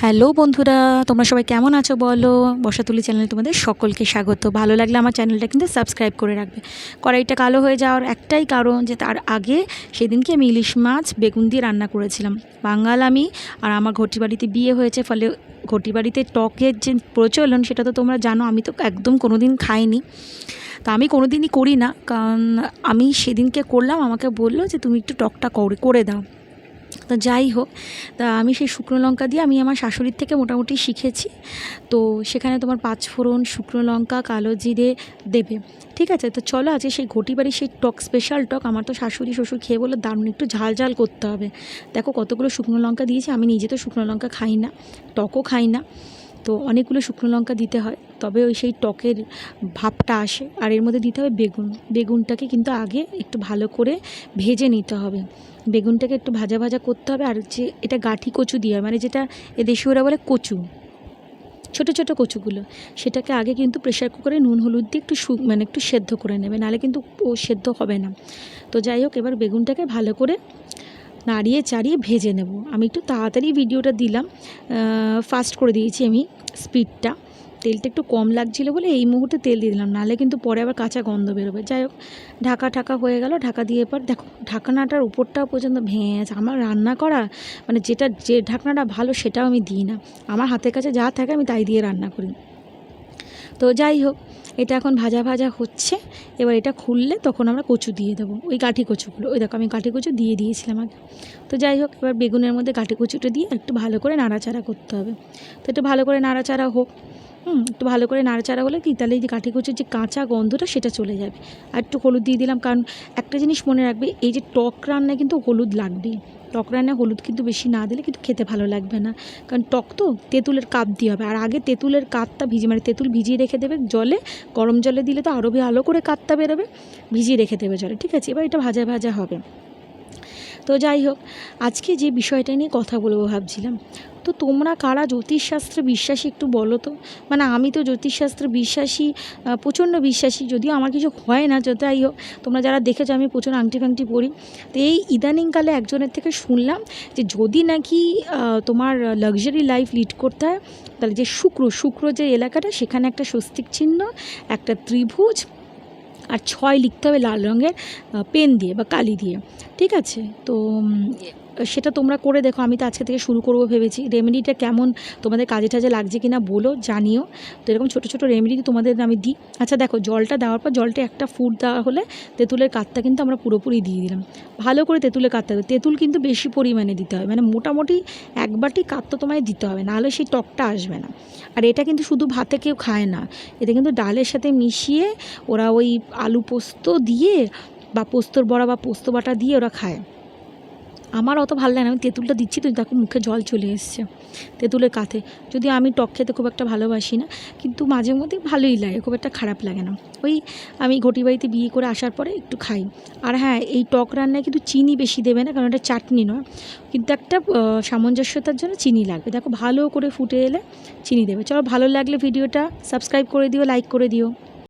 Hello বন্ধুরা, তোমরা সবাই কেমন আছো বলো? বসাতুলি চ্যানেলে তোমাদের সকলকে স্বাগত। ভালো লাগলে আমার চ্যানেলটা কিন্তু সাবস্ক্রাইব করে রাখবে। কড়াইটা কালো হয়ে যাওয়ার একটাই কারণ যে তার আগে সেদিনকে আমি ইলিশ মাছ বেগুন দিয়ে রান্না করেছিলাম। বাঙাল আমি আর আমার ঘটি বাড়িতে বিয়ে হয়েছে, ফলে ঘটি বাড়িতে টকের যে প্রচলন সেটা তো তোমরা জানো, আমি তো একদম কোনো দিন খাইনি। তা আমি কোনো দিনই করি না, কারণ আমি সেদিনকে করলাম, আমাকে বলল যে তুমি একটু টকটা করে করে দাও। তা যাই হোক, তা আমি সেই শুকনো লঙ্কা দিয়ে আমি আমার শাশুড়ির থেকে মোটামুটি শিখেছি। তো সেখানে তোমার পাঁচ ফোড়ন, শুকনো লঙ্কা, কালো জিরে দেবে। ঠিক আছে? তো চলো আজকে সেই ঘটি বাড়ির সেই টক স্পেশাল টক আমার তো শাশুড়ি, শ্বশুর খেয়ে বলে দারুণ একটু ঝাল ঝাল করতে হবে। দেখো কতগুলো শুকনো লঙ্কা দিয়েছি, আমি নিজে তো শুকনো লঙ্কা খাই না, টকও খাই না। তো অনেকগুলো শুকনো লঙ্কা দিতে হয়। তবে ওই সেই টকের ভাবটা আসে। আর এর মধ্যে দিতে হবে বেগুন। বেগুনটাকে কিন্তু আগে একটু ভালো করে ভেজে নিতে হবে। বেগুনটাকে একটু ভাজা ভাজা করতে হবে। আর যে এটা গাঠি কচু দিয়ে মানে যেটা এ দেশীয়রা বলে কচু, ছোট ছোট কচুগুলো, সেটাকে আগে কিন্তু প্রেশার কুকারে নুন, হলুদ দিয়ে একটু মানে একটু সেদ্ধ করে নেবে। নাহলে কিন্তু ও সেদ্ধ হবে না। তো যাই হোক, এবার বেগুনটাকে ভালো করে নাড়িয়ে চাড়িয়ে ভেজে নেব। আমি একটু তাড়াতাড়ি ভিডিওটা দিলাম। ফাস্ট করে দিয়েছি আমি স্পিডটা তেলটা একটু কম লাগছিল বলে এই মুহূর্তে তেল দিয়ে দিলাম। নাহলে কিন্তু পরে আবার কাঁচা গন্ধ বেরোবে। যাই হোক, ঢাকা ঢাকা হয়ে গেল। ঢাকা দিয়ে এবার দেখো, ঢাকনাটার উপরটা পর্যন্ত ভেঙে গেছে। আমার রান্না করা মানে যেটা, যে ঢাকনাটা ভালো সেটাও আমি দিই না। আমার হাতের কাছে যা থাকে আমি তাই দিয়ে রান্না করি। তো যাই হোক, এটা এখন ভাজা ভাজা হচ্ছে। এবার এটা খুললে তখন আমরা কচু দিয়ে দেবো। ওই কাঠি কচুগুলো। ওই দেখো, আমি কাঠি কচু দিয়ে দিয়েছিলাম আগে। তো যাই হোক, এবার বেগুনের মধ্যে কাঠি কচুটা দিয়ে একটু ভালো করে নাড়াচাড়া করতে হবে। তো একটু ভালো করে নাড়াচাড়া হোক। হুম একটু ভালো করে নাড়াচাড়া হলে কি, তাহলে যে কাঠি কচুর যে কাঁচা গন্ধটা সেটা চলে যাবে। আর একটু হলুদ দিয়ে দিলাম, কারণ একটা জিনিস মনে রাখবে, এই যে টক রান্নায় কিন্তু হলুদ লাগবেই। টক রান্নায় হলুদ কিন্তু বেশি না দিলে কিন্তু খেতে ভালো লাগবে না। কারণ টক তো তেঁতুলের কাপ দিয়ে হবে, আর আগে তেঁতুলের কাতটা ভিজিয়ে মানে তেঁতুল ভিজিয়ে রেখে দেবে জলে, গরম জলে দিলে তো আরও ভালো করে কাতটা বেরোবে, ভিজিয়ে রেখে দেবে জলে, ঠিক আছে? এবার এটা ভাজা ভাজা হবে। তো যাই হোক, আজকে যে বিষয়টা নিয়ে কথা বলব ভাবছিলাম, তো তোমরা কারা জ্যোতিষশাস্ত্রে বিশ্বাসী একটু বলো তো? মানে আমি তো জ্যোতিষশাস্ত্রে বিশ্বাসী প্রচণ্ড বিশ্বাসী, যদিও আমার কিছু হয় না যাই হোক, তোমরা যারা দেখেছ আমি প্রচুর আংটি ফাংটি পড়ি তো এই ইদানিংকালে একজনের থেকে শুনলাম যে যদি নাকি তোমার লাক্সারি লাইফ লিড করতে হয়, তাহলে যে শুক্র শুক্র যে এলাকাটা, সেখানে একটা স্বস্তিক চিহ্ন, একটা ত্রিভুজ আর ছয় লিখতে হবে লাল রঙের পেন দিয়ে বা কালি দিয়ে। ঠিক আছে? তো সেটা তোমরা করে দেখো, আমি তো আজকে থেকে শুরু করব ভেবেছি। রেমেডিটা কেমন, তোমাদের কাজে টাজে লাগছে কি না বলো, জানিও। তো এরকম ছোটো ছোটো রেমেডি তোমাদের আমি দিই। আচ্ছা দেখো, জলটা দেওয়ার পর জলটা একটা ফুট দেওয়া হলে তেঁতুলের কাতটা কিন্তু আমরা পুরোপুরি দিয়ে দিলাম। ভালো করে তেঁতুলের কাতটা তেঁতুল কিন্তু বেশি পরিমাণে দিতে হবে। মানে মোটামুটি এক বাটি কাতটা তোমায় দিতে হবে, নাহলে সেই টকটা আসবে না। আর এটা কিন্তু শুধু ভাতে কেউ খায় না। এটা কিন্তু ডালের সাথে মিশিয়ে ওরা ওই আলু পোস্ত দিয়ে বা পোস্তর বড়া বা পোস্ত বাটা দিয়ে ওরা খায়। আমার অত ভালো লাগে না। আমি তেঁতুলটা দিচ্ছি তো, দেখো মুখে জল চলে এসছে তেঁতুলের কাঁথে যদি আমি টক খেতে খুব একটা ভালোবাসি না, কিন্তু মাঝে মধ্যে ভালোই লাগে, খুব একটা খারাপ লাগে না। ওই আমি ঘটি বাড়িতে বিয়ে করে আসার পরে একটু খাই। আর হ্যাঁ এই টক রান্নায় কিন্তু চিনি বেশি দেবে না, কারণ এটা চাটনি নয়। কিন্তু একটা সামঞ্জস্যতার জন্য চিনি লাগবে। দেখো ভালো করে ফুটে এলে চিনি দেবে। চলো ভালো লাগলে ভিডিওটা সাবস্ক্রাইব করে দিও, লাইক করে দিও।